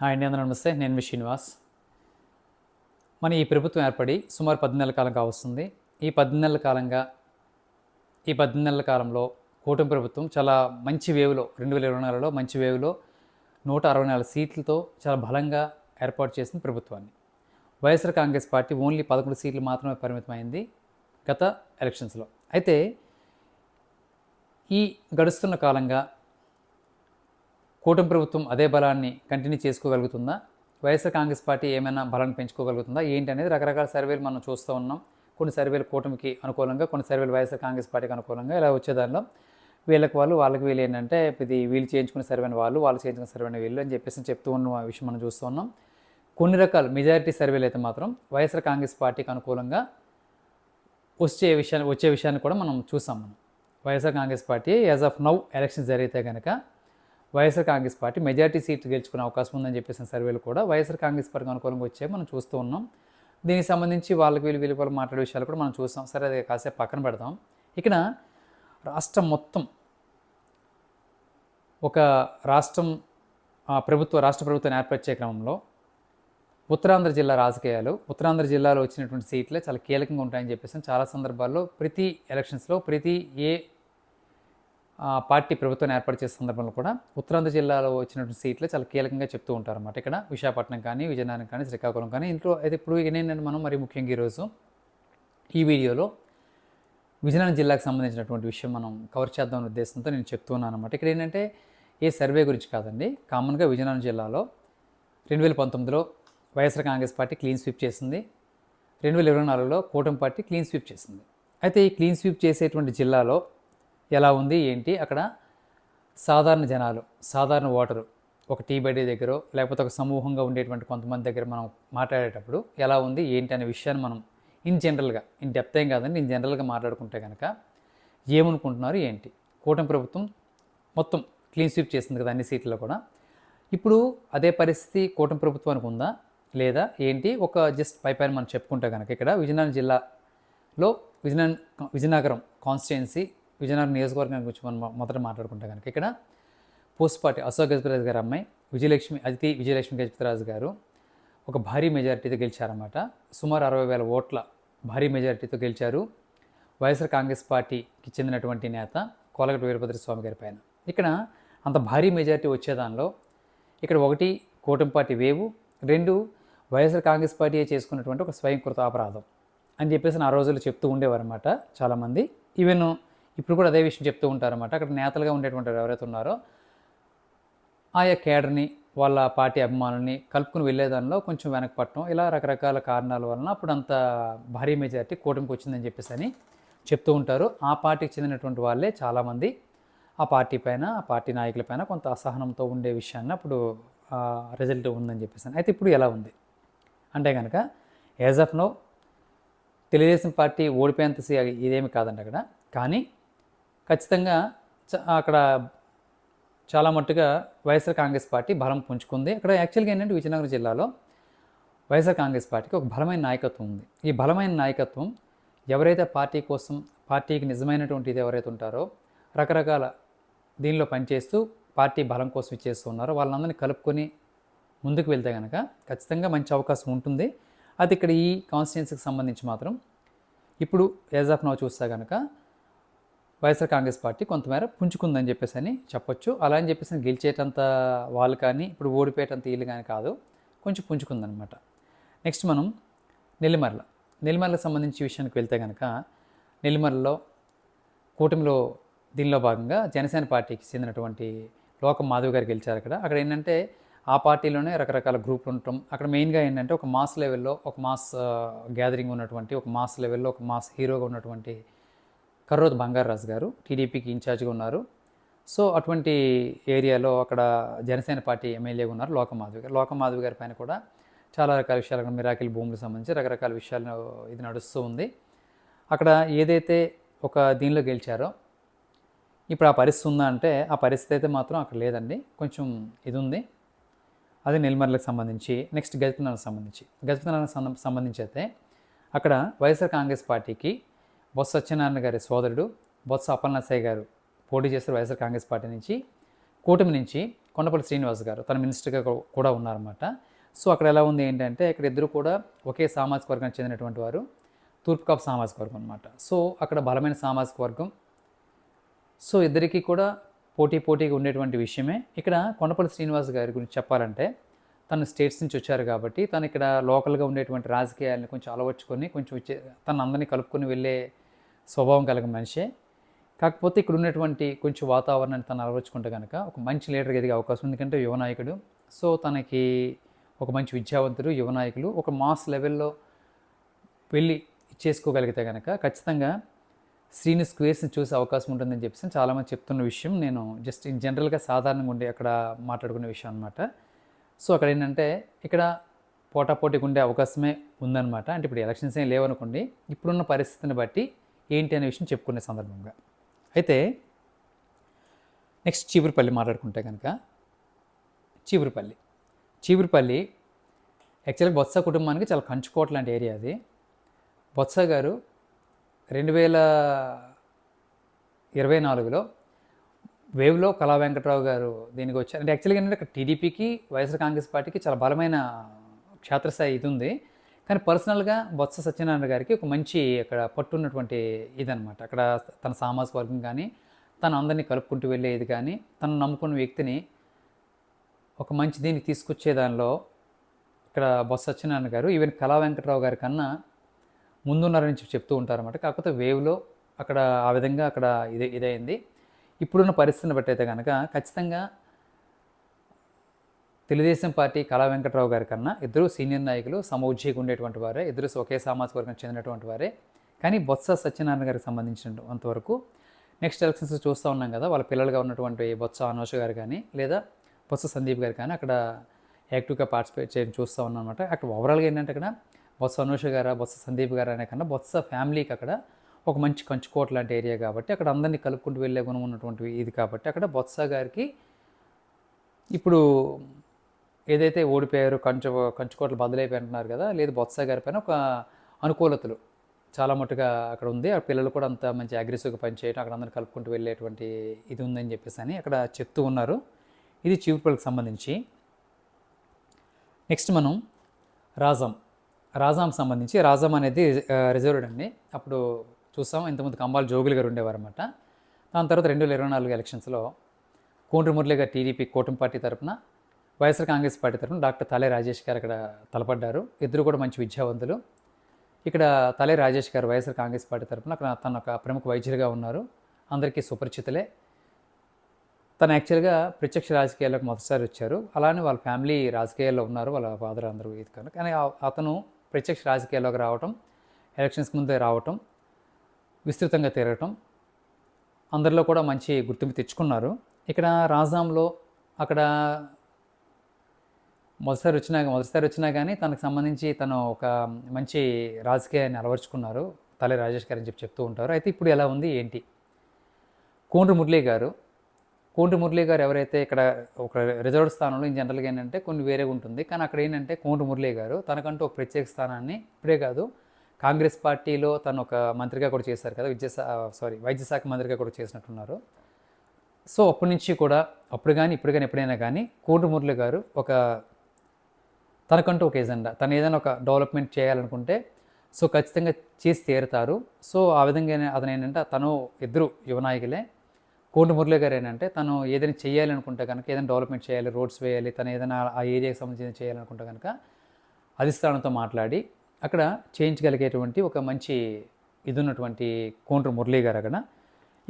Hi అండి అందరూ నమస్తే. నేను మీ శ్రీనివాస్. మన ఈ ప్రభుత్వం ఏర్పడి సుమారు పది నెలల కాలం కావస్తుంది. ఈ పది నెలల కాలంగా ఈ పది నెలల కాలంలో కూటమి ప్రభుత్వం చాలా మంచి వేవ్లో రెండు వేల ఇరవై నాలుగులో మంచి వేవ్లో నూట అరవై నాలుగు సీట్లతో చాలా బలంగా ఏర్పాటు చేసింది ప్రభుత్వాన్ని. వైఎస్ఆర్ కాంగ్రెస్ పార్టీ ఓన్లీ పదకొండు సీట్లు మాత్రమే పరిమితమైంది గత ఎలక్షన్స్లో. అయితే ఈ గడుస్తున్న కాలంగా కూటమి ప్రభుత్వం అదే బలాన్ని కంటిన్యూ చేసుకోగలుగుతుందా? వైఎస్ఆర్ కాంగ్రెస్ పార్టీ ఏమైనా బలాన్ని పెంచుకోగలుగుతుందా? ఏంటి అనేది రకరకాల సర్వేలు మనం చూస్తూ ఉన్నాం. కొన్ని సర్వేలు కూటమికి అనుకూలంగా కొన్ని సర్వేలు వైఎస్ఆర్ కాంగ్రెస్ పార్టీకి అనుకూలంగా ఇలా వచ్చేదానిలో. వీళ్ళకి వాళ్ళు వాళ్ళకి వీళ్ళు ఏంటంటే ఇది వీళ్ళు చేయించుకున్న సర్వేని వాళ్ళు వాళ్ళు చేయించుకున్న సర్వేని వీళ్ళు అని చెప్పేసి చెప్తూ ఉన్న విషయం మనం చూస్తూ ఉన్నాం. కొన్ని రకాల మెజారిటీ సర్వేలు అయితే మాత్రం వైఎస్ఆర్ కాంగ్రెస్ పార్టీకి అనుకూలంగా వచ్చే విషయాన్ని వచ్చే విషయాన్ని కూడా మనం చూసాం మనం. YSR Congress party as of now election జరిగితే కనుక వైఎస్ఆర్ కాంగ్రెస్ పార్టీ మెజార్టీ సీట్లు గెలుచుకునే అవకాశం ఉందని చెప్పేసిన సర్వేలు కూడా వైఎస్ఆర్ కాంగ్రెస్ పార్టీకి అనుకూలంగా వచ్చే మనం చూస్తూ ఉన్నాం. దీనికి సంబంధించి వాళ్ళకి వీళ్ళు వీళ్ళు వాళ్ళు మాట్లాడే విషయాలు కూడా మనం చూస్తాం. సరే అది కాసేపు పక్కన పెడతాం ఇక్కడ రాష్ట్రం మొత్తం ఒక రాష్ట్రం ప్రభుత్వ రాష్ట్ర ప్రభుత్వం ఏర్పరిచే క్రమంలో ఉత్తరాంధ్ర జిల్లా రాజకీయాలు ఉత్తరాంధ్ర జిల్లాలో వచ్చినటువంటి సీట్లే చాలా కీలకంగా ఉంటాయని చెప్పేసి చాలా సందర్భాల్లో ప్రతి ఎలక్షన్స్లో ప్రతి ఏ పార్టీ ప్రభుత్వాన్ని ఏర్పాటు చేసే సందర్భంలో కూడా ఉత్తరాంధ్ర జిల్లాలో వచ్చినటువంటి సీట్లు చాలా కీలకంగా చెప్తూ ఉంటారు అన్నమాట ఇక్కడ విశాఖపట్నం కానీ విజయనగరం కానీ శ్రీకాకుళం కానీ ఇంట్లో అయితే ఇప్పుడు ఏంటంటే మనం మరి ముఖ్యంగా ఈరోజు ఈ వీడియోలో విజయనగరం జిల్లాకు సంబంధించినటువంటి విషయం మనం కవర్ చేద్దాం అనే ఉద్దేశంతో నేను చెప్తున్నాను అనమాట ఇక్కడ ఏంటంటే ఏ సర్వే గురించి కాదండి కామన్గా విజయనగరం జిల్లాలో రెండు వేల పంతొమ్మిదిలో YSR Congress party clean sweep చేసింది రెండు వేల ఇరవై నాలుగులో కూటమి పార్టీ క్లీన్ స్వీప్ చేసింది. అయితే ఈ క్లీన్ స్వీప్ చేసేటువంటి జిల్లాలో ఎలా ఉంది ఏంటి? అక్కడ సాధారణ జనాలు సాధారణ ఓటరు ఒక టీ బడీ దగ్గర లేకపోతే ఒక సమూహంగా ఉండేటువంటి కొంతమంది దగ్గర మనం మాట్లాడేటప్పుడు ఎలా ఉంది ఏంటి అనే విషయాన్ని మనం ఇన్ జనరల్గా ఇన్ డెప్త్ ఏం కాదండి ఇన్ జనరల్గా మాట్లాడుకుంటే కనుక ఏమనుకుంటున్నారు ఏంటి? కూటమి ప్రభుత్వం మొత్తం క్లీన్ స్వీప్ చేసింది కదా అన్ని సీట్లలో కూడా. ఇప్పుడు అదే పరిస్థితి కూటమి ప్రభుత్వానికి ఉందా లేదా ఏంటి? ఒక జస్ట్ పైపైన మనం చెప్పుకుంటే కనుక ఇక్కడ విజయనగరం జిల్లాలో విజయనగరం విజయనగరం కాన్స్టిట్యున్సీ విజయనగరం నియోజకవర్గం గురించి మనం మొదట మాట్లాడుకుంటే కనుక ఇక్కడ పార్టీ అశోక్ గజపతిరాజు గారు అమ్మాయి విజయలక్ష్మి అతిథి విజయలక్ష్మి గజపతిరాజు గారు ఒక భారీ మెజారిటీతో గెలిచారన్నమాట. సుమారు అరవై వేల ఓట్ల భారీ మెజారిటీతో గెలిచారు. వైఎస్ఆర్ కాంగ్రెస్ పార్టీకి చెందినటువంటి నేత కోలగట్టు వీరభద్ర స్వామి గారి పైన. ఇక్కడ అంత భారీ మెజారిటీ వచ్చేదానిలో ఇక్కడ ఒకటి కూటమి పార్టీ వేవు రెండు వైఎస్ఆర్ కాంగ్రెస్ పార్టీ చేసుకున్నటువంటి ఒక స్వయంకృత అపరాధం అని చెప్పేసి ఆ రోజుల్లో చెప్తూ ఉండేవారన్నమాట చాలామంది. ఈవెన్ ఇప్పుడు కూడా అదే విషయం చెప్తూ ఉంటారన్నమాట. అక్కడ నేతలుగా ఉండేటువంటి ఎవరైతే ఉన్నారో ఆయా కేడర్ని వాళ్ళ పార్టీ అభిమానుల్ని కలుపుకుని వెళ్ళేదానిలో కొంచెం వెనకపడటం ఇలా రకరకాల కారణాల వలన అప్పుడు అంత భారీ మెజారిటీ కూటమికి వచ్చిందని చెప్పేసి అని చెప్తూ ఉంటారు. ఆ పార్టీకి చెందినటువంటి వాళ్ళే చాలామంది. ఆ పార్టీ పైన ఆ పార్టీ నాయకుల పైన కొంత అసహనంతో ఉండే విషయాన్ని అప్పుడు రిజల్ట్ ఉందని చెప్పేసి అయితే ఇప్పుడు ఎలా ఉంది? అంటే కనుక as of now Telugu Desam party ఓడిపోయేంత ఇదేమి కాదండి అక్కడ. కానీ ఖచ్చితంగా చ- అక్కడ చాలా మట్టుగా వైఎస్ఆర్ కాంగ్రెస్ పార్టీ బలం పుంజుకుంది. అక్కడ యాక్చువల్గా ఏంటంటే విజయనగరం జిల్లాలో వైఎస్ఆర్ కాంగ్రెస్ పార్టీకి ఒక బలమైన నాయకత్వం ఉంది. ఈ బలమైన నాయకత్వం ఎవరైతే పార్టీ కోసం పార్టీకి నిజమైనటువంటి ఇది ఎవరైతే ఉంటారో రకరకాల దీనిలో పనిచేస్తూ పార్టీ బలం కోసం ఇచ్చేస్తూ ఉన్నారో వాళ్ళందరినీ కలుపుకొని ముందుకు వెళ్తే కనుక ఖచ్చితంగా మంచి అవకాశం ఉంటుంది. అది ఇక్కడ ఈ కాన్స్టిట్యున్సీకి సంబంధించి మాత్రం ఇప్పుడు యాజ్ ఆఫ్ నౌ చూస్తే కనుక వైఎస్ఆర్ కాంగ్రెస్ పార్టీ కొంతమేర పుంజుకుందని చెప్పేసి అని చెప్పొచ్చు. అలా అని చెప్పేసి గెలిచేటంత వాళ్ళు కానీ ఇప్పుడు ఓడిపోయేటంత వీళ్ళు కానీ కాదు. కొంచెం పుంజుకుందనమాట. నెక్స్ట్ మనం నెల్లిమర్ల. నెల్లిమర్లకు సంబంధించి విషయానికి వెళ్తే కనుక నెల్లిమర్లలో కూటమిలో దీనిలో భాగంగా జనసేన పార్టీకి చెందినటువంటి లోకం మాధవ్ గారు గెలిచారు అక్కడ. అక్కడ ఏంటంటే ఆ పార్టీలోనే రకరకాల గ్రూపులు ఉండటం. అక్కడ మెయిన్గా ఏంటంటే ఒక మాస్ లెవెల్లో ఒక మాస్ గ్యాదరింగ్ ఉన్నటువంటి ఒక మాస్ లెవెల్లో ఒక మాస్ హీరోగా ఉన్నటువంటి కర్రోత్ బంగారాజు గారు టీడీపీకి ఇన్ఛార్జ్గా ఉన్నారు. సో అటువంటి ఏరియాలో అక్కడ జనసేన పార్టీ ఎమ్మెల్యేగా ఉన్నారు లోకమాధవి గారు. లోకమాధవి గారి పైన కూడా చాలా రకాల విషయాలు అక్కడ మిరాకిల్ భూములకు సంబంధించి రకరకాల విషయాలు ఇది నడుస్తూ ఉంది. అక్కడ ఏదైతే ఒక దీనిలో గెలిచారో ఇప్పుడు ఆ పరిస్థితి ఉందా అంటే ఆ పరిస్థితి అయితే మాత్రం అక్కడ లేదండి. కొంచెం ఇది ఉంది. అది నెల్మర్లకు సంబంధించి నెక్స్ట్ గజపతినగర్కి సంబంధించి. గజపతినగర్కి సంబంధించి అయితే అక్కడ వైఎస్ఆర్ కాంగ్రెస్ పార్టీకి బొత్స సత్యనారాయణ గారి సోదరుడు బొత్స అప్పలనసయ్య గారు పోటీ చేస్తారు వైఎస్ఆర్ కాంగ్రెస్ పార్టీ నుంచి. కూటమి నుంచి కొండపల్లి శ్రీనివాస్ గారు తన మినిస్టర్గా కూడా ఉన్నారన్నమాట. సో అక్కడ ఎలా ఉంది ఏంటంటే ఇక్కడ ఇద్దరు కూడా ఒకే సామాజిక వర్గానికి చెందినటువంటి వారు. తూర్పు కాపు సామాజిక వర్గం అనమాట సో అక్కడ బలమైన సామాజిక వర్గం. సో ఇద్దరికీ కూడా పోటీ పోటీగా ఉండేటువంటి విషయమే. ఇక్కడ కొండపల్లి శ్రీనివాస్ గారి గురించి చెప్పాలంటే తను స్టేట్స్ నుంచి వచ్చారు కాబట్టి తను ఇక్కడ లోకల్గా ఉండేటువంటి రాజకీయాలను కొంచెం అలవర్చుకొని కొంచెం వచ్చే తను అందరినీ కలుపుకొని వెళ్ళే స్వభావం కలిగిన మనిషే. కాకపోతే ఇక్కడ ఉన్నటువంటి కొంచెం వాతావరణాన్ని తను అలవర్చుకుంటే కనుక ఒక మంచి లీడర్గా ఎదిగే అవకాశం ఉంది. ఎందుకంటే యువ నాయకుడు. సో తనకి ఒక మంచి విద్యావంతుడు యువనాయకులు ఒక మాస్ లెవెల్లో వెళ్ళి చేసుకోగలిగితే కనుక ఖచ్చితంగా శ్రీని స్క్వేర్స్ని చూసే అవకాశం ఉంటుందని చెప్పేసి చాలామంది చెప్తున్న విషయం. నేను జస్ట్ ఇన్ జనరల్గా సాధారణంగా ఉండే అక్కడ మాట్లాడుకునే విషయం అనమాట సో అక్కడ ఏంటంటే ఇక్కడ పోటాపోటీగా ఉండే అవకాశమే ఉందన్నమాట. అంటే ఇప్పుడు ఎలక్షన్స్ ఏం లేవనుకోండి. ఇప్పుడున్న పరిస్థితిని బట్టి ఏంటి అనే విషయం చెప్పుకునే సందర్భంగా. అయితే నెక్స్ట్ చీపురుపల్లి మాట్లాడుకుంటే కనుక చీపురుపల్లి. చీపురుపల్లి యాక్చువల్గా బొత్స కుటుంబానికి చాలా కంచుకోట లాంటి ఏరియా అది. బొత్స గారు రెండు వేల ఇరవై నాలుగులో వేవ్లో కళా వెంకట్రావు గారు దీనికి వచ్చారు. అంటే యాక్చువల్గా ఏంటంటే టీడీపీకి వైఎస్ఆర్ కాంగ్రెస్ పార్టీకి చాలా బలమైన క్షేత్రస్థాయి ఇది ఉంది. కానీ పర్సనల్గా బొత్స సత్యనారాయణ గారికి ఒక మంచి అక్కడ పట్టున్నటువంటి ఇదనమాట అక్కడ తన సామాజిక వర్గం కానీ తను అందరినీ కలుపుకుంటూ వెళ్ళేది కానీ తను నమ్ముకున్న వ్యక్తిని ఒక మంచి దీనికి తీసుకొచ్చే దానిలో ఇక్కడ బొత్స సత్యనారాయణ గారు ఈవెన్ కళా వెంకట్రావు గారి కన్నా ముందున్నారని చెప్పి చెప్తూ ఉంటారన్నమాట. కాకపోతే వేవ్లో అక్కడ ఆ విధంగా అక్కడ ఇదే ఇదైంది. ఇప్పుడున్న పరిస్థితిని బట్టి అయితే కనుక ఖచ్చితంగా తెలుగుదేశం పార్టీ కళా వెంకట్రావు గారి కన్నా ఇద్దరు సీనియర్ నాయకులు సమౌజ్యంగా ఉండేటువంటి వారే ఇద్దరు ఒకే సామాజిక వర్గం చెందినటువంటి వారే. కానీ బొత్స సత్యనారాయణ గారికి సంబంధించినంత వరకు నెక్స్ట్ ఎలక్షన్స్ చూస్తూ ఉన్నాం కదా వాళ్ళ పిల్లలుగా ఉన్నటువంటి బొత్స అనోష గారు కానీ లేదా బొత్స సందీప్ గారు కానీ అక్కడ యాక్టివ్గా పార్టిసిపేట్ చేయడం చూస్తూ ఉన్నాం అనమాట అక్కడ ఓవరాల్గా ఏంటంటే అక్కడ బొత్స అనూష గారా బొత్స సందీప్ గారు అనే కన్నా బొత్స ఫ్యామిలీకి అక్కడ ఒక మంచి కంచుకోట లాంటి ఏరియా కాబట్టి అక్కడ అందరినీ కలుపుకుంటూ వెళ్ళే గుణం ఉన్నటువంటి ఇది కాబట్టి అక్కడ బొత్స గారికి ఇప్పుడు ఏదైతే ఓడిపోయారు కంచు కంచుకోటలు బదులైపోయినారు కదా లేదు బొత్స గారి పైన ఒక అనుకూలతలు. చాలా మట్టుగా అక్కడ ఉంది. ఆ పిల్లలు కూడా అంత మంచి అగ్రెసివ్గా పనిచేయడం అక్కడ అందరిని కలుపుకుంటూ వెళ్ళేటువంటి ఇది ఉందని చెప్పేసి అని అక్కడ చెప్తూ ఉన్నారు. ఇది చీపుపల్లికి సంబంధించి. నెక్స్ట్ మనం రాజం రాజాం సంబంధించి రాజాం అనేది రిజర్వ్డ్ అండి. అప్పుడు చూసాం ఇంతకుముందు కంబాల్ జోగులు గారు ఉండేవారు అనమాట దాని తర్వాత రెండు వేల ఇరవై నాలుగు ఎలక్షన్స్లో కోండ్రి మురళి గారు టీడీపీ కూటమి పార్టీ తరపున వైఎస్ఆర్ కాంగ్రెస్ పార్టీ తరఫున డాక్టర్ తలే రాజేష్ గారు అక్కడ తలపడ్డారు. ఇద్దరు కూడా మంచి విద్యావంతులు. ఇక్కడ తలే రాజేష్ గారు వైఎస్ఆర్ కాంగ్రెస్ పార్టీ తరఫున అక్కడ తన ఒక ప్రముఖ వైద్యులుగా ఉన్నారు. అందరికీ సుపరిచితులే. తను యాక్చువల్గా ప్రత్యక్ష రాజకీయాలకు మొదటిసారి వచ్చారు. అలానే వాళ్ళ ఫ్యామిలీ రాజకీయాల్లో ఉన్నారు. వాళ్ళ ఫాదర్ అందరూ ఇది కనుక. కానీ అతను ప్రత్యక్ష రాజకీయాల్లోకి రావటం ఎలక్షన్స్ ముందే రావటం విస్తృతంగా తిరగటం అందరిలో కూడా మంచి గుర్తింపు తెచ్చుకున్నారు. ఇక్కడ రాజాంలో అక్కడ మొదటిసారి వచ్చినా మొదటిసారి వచ్చినా కానీ తనకు సంబంధించి తను ఒక మంచి రాజకీయాన్ని అలవర్చుకున్నారు. తలే రాజేష్ గారు అని చెప్పి చెప్తూ ఉంటారు. అయితే ఇప్పుడు ఎలా ఉంది? ఏంటి? కోండ్రు మురళీ గారు కోండ్రు మురళీ గారు ఎవరైతే ఇక్కడ ఒక రిజర్వ్డ్ స్థానంలో ఇన్ జనరల్గా ఏంటంటే కొన్ని వేరేగా ఉంటుంది. కానీ అక్కడ ఏంటంటే కోండ్రు మురళీ గారు తనకంటూ ఒక ప్రత్యేక స్థానాన్ని ఇప్పుడే కాదు కాంగ్రెస్ పార్టీలో తను ఒక మంత్రిగా కూడా చేశారు కదా విద్యా సారీ వైద్య శాఖ మంత్రిగా కూడా చేసినట్టున్నారు. సో అప్పటి నుంచి కూడా అప్పుడు కానీ ఇప్పుడు కానీ ఎప్పుడైనా కానీ కోండ్రు మురళి గారు ఒక తనకంటూ ఒక ఎజెండా తను ఏదైనా ఒక డెవలప్మెంట్ చేయాలనుకుంటే సో ఖచ్చితంగా చేసి తీరుతారు. సో ఆ విధంగా అతను ఏంటంటే తను ఇద్దరు యువనాయకులే నాయకులే. మురళి గారు ఏంటంటే తను ఏదైనా చేయాలనుకుంటే కనుక ఏదైనా డెవలప్మెంట్ చేయాలి రోడ్స్ వేయాలి తను ఏదైనా ఆ ఏరియాకి సంబంధించి చేయాలనుకుంటే కనుక అధిష్టానంతో మాట్లాడి అక్కడ చేయించగలిగేటువంటి ఒక మంచి ఇది ఉన్నటువంటి కోండ్రు మురళీ గారు అక్కడ.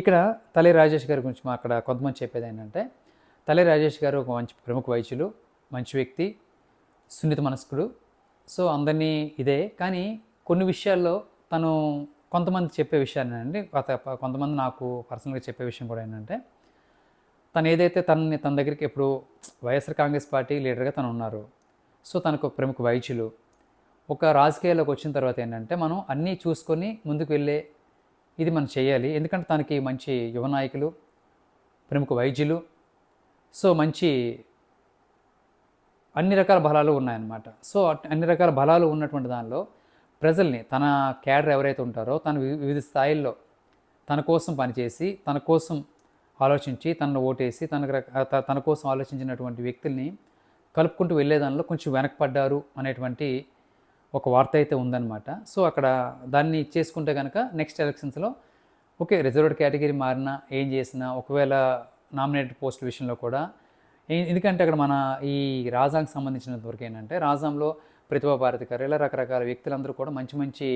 ఇక్కడ తలే రాజేష్ గారి గురించి మా అక్కడ కొంతమంది చెప్పేది ఏంటంటే తలే రాజేష్ గారు ఒక మంచి ప్రముఖ వైద్యులు మంచి వ్యక్తి సున్నిత మనస్కుడు. సో అందరినీ ఇదే. కానీ కొన్ని విషయాల్లో తను కొంతమంది చెప్పే విషయాన్ని అండి కొంతమంది నాకు పర్సనల్గా చెప్పే విషయం కూడా ఏంటంటే తను ఏదైతే తనని తన దగ్గరికి ఇప్పుడు వైఎస్ఆర్ కాంగ్రెస్ పార్టీ లీడర్గా తను ఉన్నారు. సో తనకు ఒక ప్రముఖ వైద్యులు. ఒక రాజకీయాల్లోకి వచ్చిన తర్వాత ఏంటంటే మనం అన్నీ చూసుకొని ముందుకు వెళ్ళే ఇది మనం చేయాలి. ఎందుకంటే తనకి మంచి యువ నాయకులు ప్రముఖ వైద్యులు. సో మంచి అన్ని రకాల బలాలు ఉన్నాయన్నమాట. సో అన్ని రకాల బలాలు ఉన్నటువంటి దానిలో ప్రజల్ని తన క్యాడర్ ఎవరైతే ఉంటారో తను వి- వివిధ స్థాయిల్లో తన కోసం పనిచేసి తన కోసం ఆలోచించి తనను ఓటేసి తనకు రక- తన కోసం ఆలోచించినటువంటి వ్యక్తుల్ని కలుపుకుంటూ వెళ్ళే దానిలో కొంచెం వెనకపడ్డారు అనేటువంటి ఒక వార్త అయితే ఉందన్నమాట. సో అక్కడ దాన్ని చేసుకుంటే కనుక నెక్స్ట్ ఎలక్షన్స్లో ఓకే రిజర్వ్డ్ కేటగిరీ మారినా ఏం చేసినా ఒకవేళ నామినేటెడ్ పోస్ట్ విషయంలో కూడా ఎందుకంటే అక్కడ మన ఈ రాజాంకి సంబంధించినంత వరకు ఏంటంటే రాజాంలో ప్రతిభా భారతి గారు ఇలా రకరకాల వ్యక్తులందరూ కూడా మంచి మంచి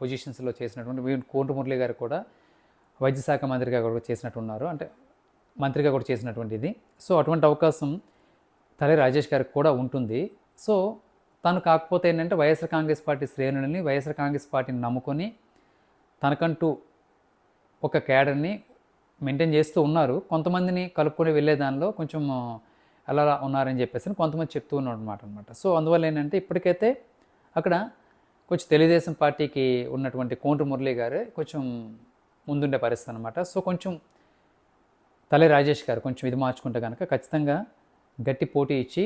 పొజిషన్స్లో చేసినటువంటి కోంటు మురళి గారు కూడా వైద్య శాఖ మంత్రిగా కూడా చేసినట్టు ఉన్నారు అంటే మంత్రిగా కూడా చేసినటువంటి ఇది సో అటువంటి అవకాశం తల్లి రాజేష్ గారికి కూడా ఉంటుంది. సో తను కాకపోతే ఏంటంటే వైఎస్ఆర్ కాంగ్రెస్ పార్టీ శ్రేణులని వైఎస్ఆర్ కాంగ్రెస్ పార్టీని నమ్ముకొని తనకంటూ ఒక క్యాడర్ని మెయింటైన్ చేస్తూ ఉన్నారు. కొంతమందిని కలుపుకొని వెళ్ళే దానిలో కొంచెం అలా ఉన్నారని చెప్పేసి కొంతమంది చెప్తూ ఉన్నారు అనమాట అనమాట సో అందువల్ల ఏంటంటే ఇప్పటికైతే అక్కడ కొంచెం తెలుగుదేశం పార్టీకి ఉన్నటువంటి కోంటు మురళి గారు కొంచెం ముందుండే పరిస్థితి అనమాట సో కొంచెం తల్లి రాజేష్ గారు కొంచెం ఇది మార్చుకుంటే కనుక ఖచ్చితంగా గట్టి పోటీ ఇచ్చి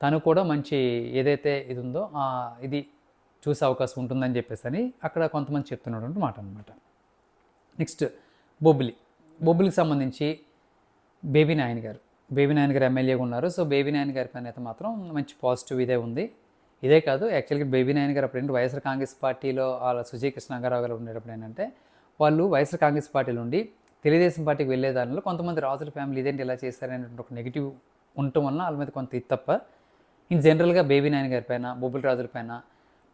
తను కూడా మంచి ఏదైతే ఇది ఉందో ఇది చూసే అవకాశం ఉంటుందని చెప్పేసి అని అక్కడ కొంతమంది చెప్తున్నటువంటి మాట అనమాట నెక్స్ట్ బొబ్బిలి. బొబ్బిలికి సంబంధించి బేబీ నాయన్ గారు. బేబీ నాయన్ గారు ఎమ్మెల్యేగా ఉన్నారు. సో బేబీ నాయన్ గారి పైన అయితే మాత్రం మంచి పాజిటివ్ ఇదే ఉంది. ఇదే కాదు యాక్చువల్గా బేబీ నాయన్ గారు అప్పుడు వైఎస్ఆర్ కాంగ్రెస్ పార్టీలో వాళ్ళ సుజయ్ కృష్ణ గారావు గారు ఉండేటప్పుడు ఏంటంటే వాళ్ళు వైఎస్ఆర్ కాంగ్రెస్ పార్టీలో ఉండి తెలుగుదేశం పార్టీకి వెళ్ళే దానిలో కొంతమంది రాజుల ఫ్యామిలీ ఇదేంటి ఇలా చేశారనేటువంటి ఒక నెగిటివ్ ఉండటం వలన వాళ్ళ మీద కొంత ఇది తప్ప ఇన్ జనరల్గా బేబీ నాయన్ గారి పైన బొబ్బుల రాజుల పైన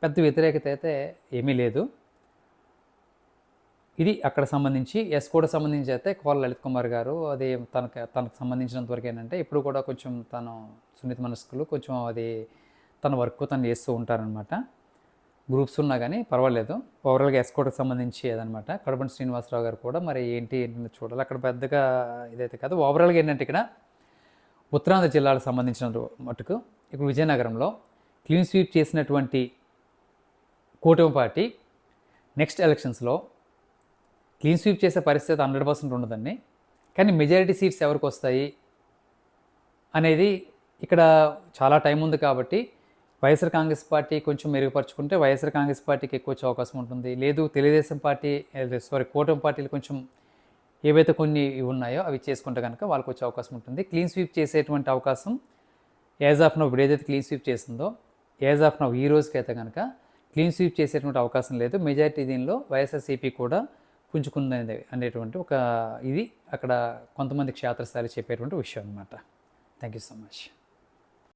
పెద్ద వ్యతిరేకత అయితే ఏమీ లేదు. ఇది అక్కడ సంబంధించి ఎస్ కూడా సంబంధించి అయితే కోల లలిత్ కుమార్ గారు అది తనకు తనకు సంబంధించినంత వరకు ఏంటంటే ఇప్పుడు కూడా కొంచెం తను సున్నిత మనస్కులు కొంచెం అది తన వర్క్ తను చేస్తూ ఉంటారనమాట గ్రూప్స్ ఉన్నా కానీ పర్వాలేదు. ఓవరాల్గా ఎస్కోట్కి సంబంధించి ఏదనమాట కడపండి శ్రీనివాసరావు గారు కూడా మరి ఏంటి ఏంటి చూడాలి. అక్కడ పెద్దగా ఇదైతే కాదు. ఓవరాల్గా ఏంటంటే ఇక్కడ ఉత్తరాంధ్ర జిల్లాలకు సంబంధించిన మటుకు ఇప్పుడు విజయనగరంలో క్లీన్ స్వీప్ చేసినటువంటి కూటమి పార్టీ నెక్స్ట్ ఎలక్షన్స్లో క్లీన్ స్వీప్ చేసే పరిస్థితి హండ్రెడ్ పర్సెంట్ ఉండదండి. కానీ మెజారిటీ సీట్స్ ఎవరికి వస్తాయి అనేది ఇక్కడ చాలా టైం ఉంది కాబట్టి వైఎస్ఆర్ కాంగ్రెస్ పార్టీ కొంచెం మెరుగుపరుచుకుంటే వైఎస్ఆర్ కాంగ్రెస్ పార్టీకి ఎక్కువ వచ్చే అవకాశం ఉంటుంది. లేదు తెలుగుదేశం పార్టీ సారీ కూటమి పార్టీలు కొంచెం ఏవైతే కొన్ని ఉన్నాయో అవి చేసుకుంటే కనుక వాళ్ళకి వచ్చే అవకాశం ఉంటుంది. క్లీన్ స్వీప్ చేసేటువంటి అవకాశం యాజ్ ఆఫ్ నవ్ ఇప్పుడు ఏదైతే క్లీన్ స్వీప్ చేస్తుందో యాజ్ ఆఫ్ నవ్ ఈ రోజుకి అయితే కనుక క్లీన్ స్వీప్ చేసేటువంటి అవకాశం లేదు. మెజారిటీ దీనిలో వైఎస్ఆర్సీపీ కూడా పుంజుకుంది అనేటువంటి ఒక ఇది అక్కడ కొంతమంది క్షేత్రస్థాయి చెప్పేటువంటి విషయం అనమాట థ్యాంక్ యూ సో మచ్